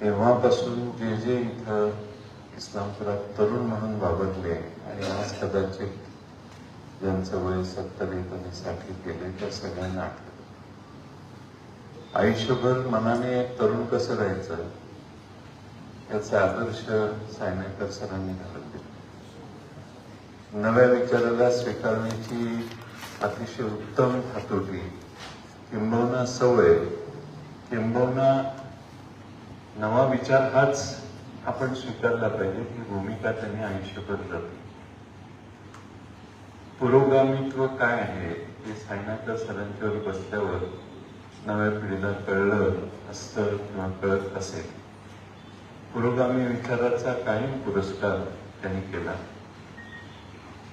तेव्हापासून जे जे इथं इस्लामपुरात तरुण म्हणून वावरले आणि आज कदाचित ज्यांचं वय सत्तरसाठी गेले त्या सगळ्यांना आठवत. आयुष्यभर मनाने तरुण कसं राहायचं? याचा आदर्श सायनेकर सरांनी घालत दिला. नव्या विचाराला स्वीकारण्याची अतिशय उत्तम हातोटी किंबहुना सवय किंबहुना नवा विचार हाच आपण स्वीकारला पाहिजे ही भूमिका त्यांनी आयुष्यभर जपली. पुरोगामित्व काय आहे हे सायनाच्या सरांच्यावर बसल्यावर नव्या पिढीला कळलं असतं किंवा कळत असेल. पुरोगामी विचाराचा कायम पुरस्कार त्यांनी केला.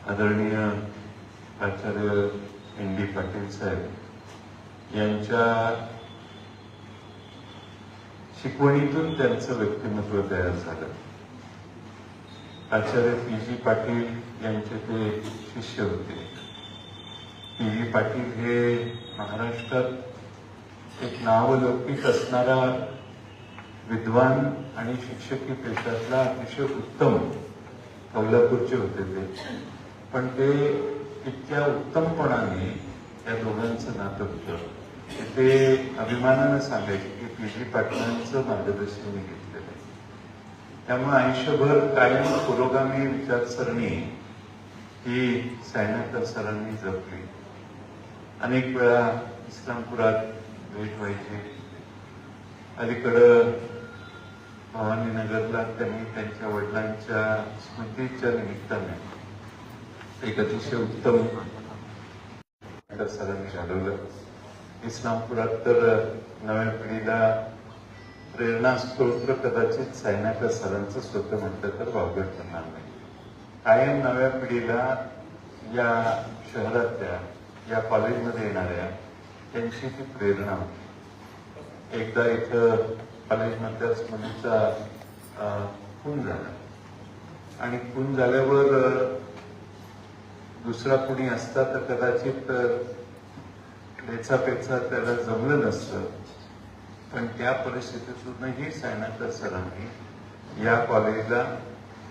आदरणीय आचार्य एन डी पाटील साहेब यांच्या शिकवणीतून त्यांचं व्यक्तिमत्व तयार झालं आचार्य पी जी पाटील यांचे ते शिष्य होते पी जी पाटील हे महाराष्ट्रात एक नावलौकिक असणारा विद्वान आणि शिक्षकी पेशातला अतिशय उत्तम कोल्हापूरचे होते ते पण ते इतक्या उत्तमपणाने या दोघांचं नातं होतं ते अभिमानानं सांगायचे की पी जी पाटलांचं मार्गदर्शन मी घेतलेलं आहे. त्यामुळे आयुष्यभर कायम पुरोगामी विचारसरणी ही सायनाकर सरांनी जपली. अनेक वेळा इस्लामपुरात भेट व्हायची. अलीकडं भवानीनगरला त्यांनी त्यांच्या वडिलांच्या स्मृतीच्या निमित्ताने एक अतिशय उत्तम सरांनी घालवलं इस्लामपुरात तर नव्या पिढीला प्रेरणा स्तोत्र कदाचित सायनाकर सरांचं स्वतः म्हटलं तर वावगं ठरणार नाही कायम नव्या पिढीला या शहरातल्या या कॉलेजमध्ये येणाऱ्या त्यांची ती प्रेरणा होती एकदा इथं कॉलेजमधल्याच मुलीचा खून झाला आणि खून झाल्यावर दुसरा कुणी असता तर कदाचित अं, पेचा त्याला जमलं नसतं. पण त्या परिस्थितीतूनही सायनाकर सरांनी या कॉलेजला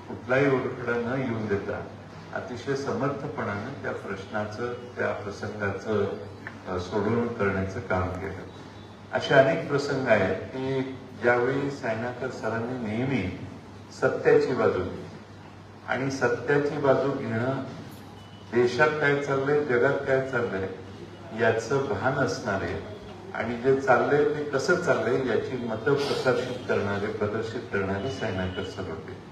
कुठलाही ओरखडा न येऊन देता अतिशय समर्थपणानं त्या प्रश्नाचं त्या प्रसंगाचं सोडवणूक करण्याचं काम केलं. असे अनेक प्रसंग आहेत की ज्यावेळी सायनाकर सरांनी नेहमी सत्याची बाजू आणि सत्याची बाजू घेणं देशात काय चाललंय जगात काय चाललंय याचं भान असणारे आणि जे चाललंय ते कसं चाललंय याची मतं प्रकाशित करणारे प्रदर्शित करणारे सायनाकर सर होते.